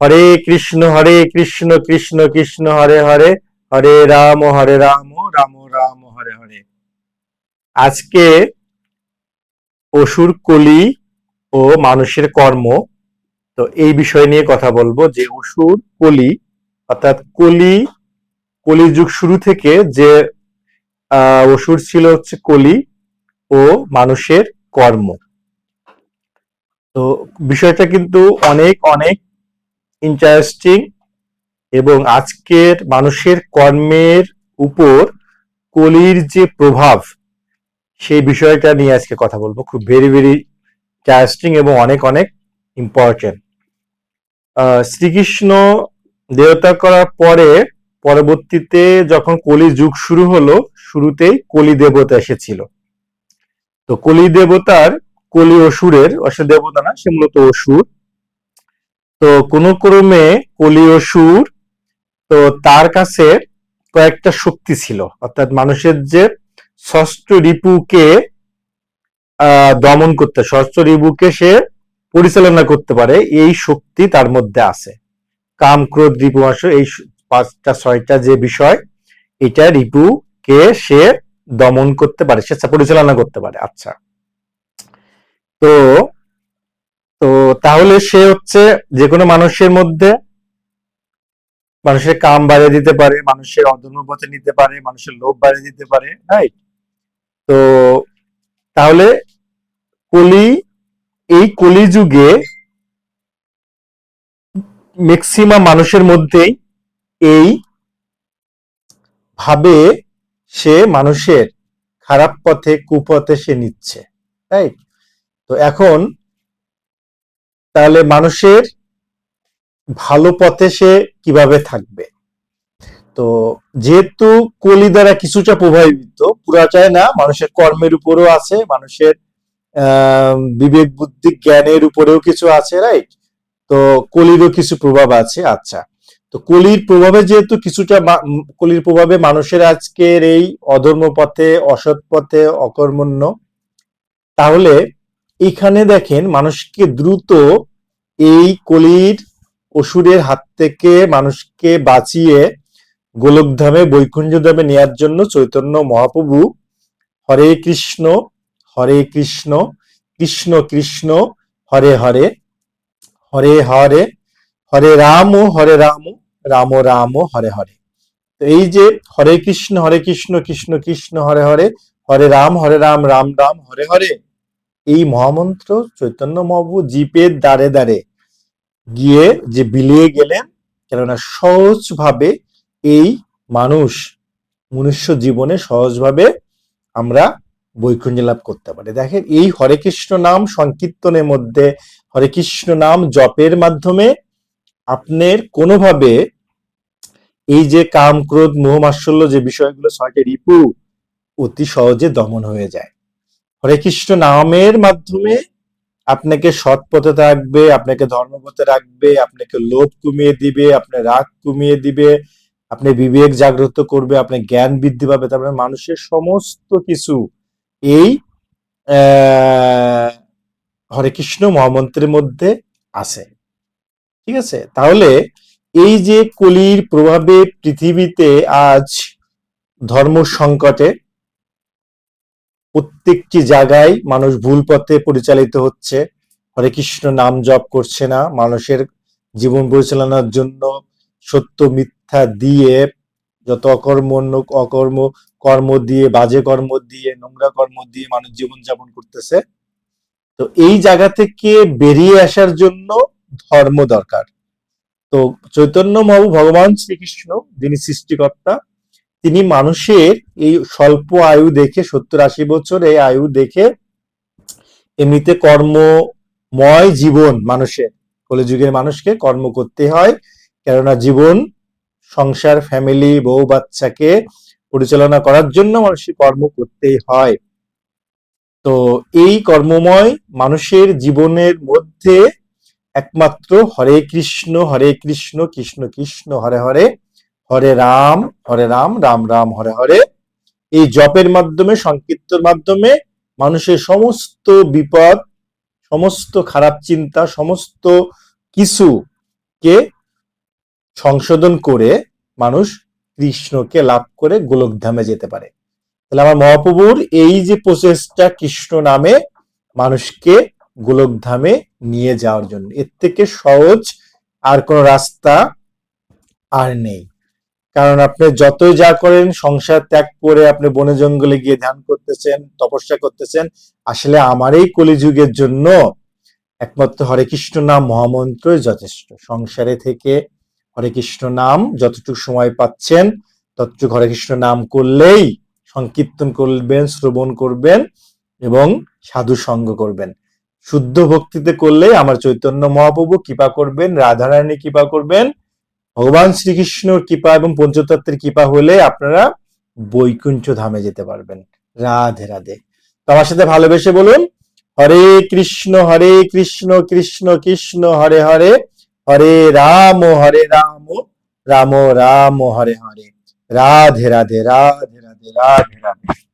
হরে কৃষ্ণ হরে কৃষ্ণ কৃষ্ণ কৃষ্ণ, হরে হরে হরে রাম হরে রাম রাম রাম, হরে হরে। আজকে অসুর, কলি ও মানুষের কর্ম, তো এই বিষয় নিয়ে কথা বলব যে অসুর, কলি, অর্থাৎ কলি কলি যুগ শুরু থেকে যে অসুর ছিল হচ্ছে কলি ও মানুষের কর্ম। তো বিষয়টা কিন্তু অনেক অনেক ইন্টারেস্টিং এবং আজকের মানুষের কর্মের উপর কলির যে প্রভাব, সেই বিষয়টা নিয়ে আজকে কথা বলব। খুব ভেরি ভেরি ইন্টারেস্টিং এবং অনেক অনেক ইম্পর্টেন্ট শ্রীকৃষ্ণ দেবতা করার পরে, পরবর্তীতে যখন কলি যুগ শুরু হলো, শুরুতেই কলি দেবতা এসেছিল। তো কলি দেবতার কলি অসুরের, অসুর দেবতা না, সে মূলত অসুর। তো কোন ক্রমে কলি অসুর তো তার কাছে কয়েকটা শক্তি ছিল। অর্থাৎ মানুষের যে ষষ্ঠ রিপুকে দমন করতে, ষষ্ঠ রিপুকে সে পরিচালনা করতে পারে, এই শক্তি তার মধ্যে আছে। কাম, ক্রোধ, রিপু, মাস, এই পাঁচটা, ছয়টা যে বিষয়, এটা রিপুকে সে দমন করতে পারে, সে পরিচালনা করতে পারে। আচ্ছা। তো তো তাহলে সে হচ্ছে যে কোনো মানুষের মধ্যে মানুষের কাম বাড়িয়ে দিতে পারে, মানুষের অধর্ম নিতে পারে, মানুষের লোভ বাড়িয়ে দিতে পারে রাইট তো তাহলে কলি, এই কলি যুগে ম্যাক্সিমাম মানুষের মধ্যেই এই ভাবে সে মানুষের খারাপ পথে, কুপথে সে নিচ্ছে রাইট তো এখন তাহলে মানুষের ভালো পথে সে কীভাবে থাকবে? তো যেহেতু কলি দ্বারা কিছুটা প্রভাবিত, পুরা চায় না, মানুষের কর্মের উপরও আছে, মানুষের বিবেক বুদ্ধি, জ্ঞানের উপরেও কিছু আছে রাইট তো কলিরও কিছু প্রভাব আছে আচ্ছা। তো কলির প্রভাবে যেহেতু কিছুটা কলির প্রভাবে মানুষের আজকের এই অধর্ম পথে, অসৎ পথে অকর্মণ্য, তাহলে এখানে দেখেন মানুষকে দ্রুত এই কলির অসুরের হাত থেকে মানুষকে বাঁচিয়ে গোলকধামে বৈকুণ্ঠ ধামে নেয়ার জন্য চৈতন্য মহাপ্রভু হরে কৃষ্ণ হরে কৃষ্ণ কৃষ্ণ কৃষ্ণ, হরে হরে হরে হরে হরে রাম হরে রাম রাম রাম, হরে হরে। তো এই যে হরে কৃষ্ণ হরে কৃষ্ণ কৃষ্ণ কৃষ্ণ, হরে হরে হরে রাম হরে রাম রাম রাম, হরে হরে, এই মহামন্ত্র চৈতন্য মহাপ্রভু জিপের দ্বারে দ্বারে গিয়ে যে বিলিয়ে গেলেন, কেননা সহজভাবে এই মানুষ মনুষ্য জীবনে সহজভাবে আমরা বৈকুণ্ঠ লাভ করতে পারি। দেখেন, এই হরে কৃষ্ণ নাম সংকীর্তনের মধ্যে, হরে কৃষ্ণ নাম জপের মাধ্যমে আপনার কোনোভাবে এই যে কাম, ক্রোধ, মোহ যে বিষয়গুলো ছয়টা রিপু অতি সহজে দমন হয়ে যায়। হরে কৃষ্ণ নামের মাধ্যমে আপনাকে সৎ পথে রাখবে আপনাকে ধর্মপথে রাখবে, আপনাকে লোভ কমিয়ে দিবে, আপনার রাগ কমিয়ে দিবে, আপনি বিবেক জাগ্রত করবে আপনার জ্ঞান বৃদ্ধি পাবে তারপরে মানুষের সমস্ত কিছু এই হরে কৃষ্ণ মহামন্ত্রের মধ্যে আছে। ঠিক আছে? তাহলে এই যে কলির প্রভাবে পৃথিবীতে আজ ধর্ম সংকটে প্রত্যেকটি জায়গায় মানুষ ভুল পথে পরিচালিত হচ্ছে। হরে কৃষ্ণ নাম জপ করছে না। মানুষের জীবন পরিচালনার জন্য সত্য মিথ্যা দিয়ে যত অকর্ম অকর্ম, কর্ম দিয়ে, বাজে কর্ম দিয়ে, নোংরা কর্ম দিয়ে মানুষ জীবন যাপন করতেছে। তো এই জায়গা থেকে বেরিয়ে আসার জন্য ধর্ম দরকার। তো চৈতন্য মহাবু ভগবান শ্রীকৃষ্ণ যিনি সৃষ্টিকর্তা তিনি মানুষের এই স্বল্প আয়ু দেখে, সত্তর আশি বছর এই আয়ু দেখে এমনিতে কর্মময় জীবন মানুষের, কলিযুগের মানুষকে কর্ম করতে হয়। কেননা জীবন, সংসার ফ্যামিলি বউ বাচ্চাকে পরিচালনা করার জন্য মানুষের কর্ম করতেই হয়। তো এই কর্মময় মানুষের জীবনের মধ্যে একমাত্র হরে কৃষ্ণ হরে কৃষ্ণ কৃষ্ণ কৃষ্ণ, হরে হরে হরে রাম হরে রাম রাম রাম, হরে হরে। এই জপের মাধ্যমে সংকীর্তর মাধ্যমে মানুষের সমস্ত বিপদ, সমস্ত খারাপ চিন্তা, সমস্ত কিছু কে সংশোধন করে মানুষ কৃষ্ণকে লাভ করে গোলকধামে যেতে পারে। তাহলে আমার মহাপ্রভুর এই যে প্রচেষ্টা কৃষ্ণ নামে মানুষকে গোলকধামে নিয়ে যাওয়ার জন্য, এর থেকে সহজ আর কোনো রাস্তা আর নেই। কারণ আপনি যতই যা করেন, সংসার ত্যাগ করে আপনি বনে জঙ্গলে গিয়ে ধ্যান করতেছেন, তপস্যা করতেছেন, আসলে আমার এই কলিযুগের জন্য একমাত্র হরে কৃষ্ণ নাম মহামন্ত্রই যথেষ্ট। সংসারে থেকে হরে কৃষ্ণ নাম যতটুকু সময় পাচ্ছেন, ততটুকু হরে কৃষ্ণ নাম করলেই সংকীর্তন করবেন, শ্রবণ করবেন এবং সাধু সঙ্গ করবেন। শুদ্ধ ভক্তিতে করলেই আমার চৈতন্য মহাপ্রভু কৃপা করবেন, রাধারানী কৃপা করবেন ভগবান শ্রীকৃষ্ণর কৃপা এবং পঞ্চতত্ত্বের কৃপা হলে আপনারা বৈকুণ্ঠ ধামে যেতে পারবেন। রাধে রাধে। তো আমার সাথে ভালোবেসে বলুন, হরে কৃষ্ণ হরে কৃষ্ণ কৃষ্ণ কৃষ্ণ, হরে হরে হরে রাম হরে রাম রাম রাম, হরে হরে। রাধে রাধে রাধে রাধে রাধে। রাধে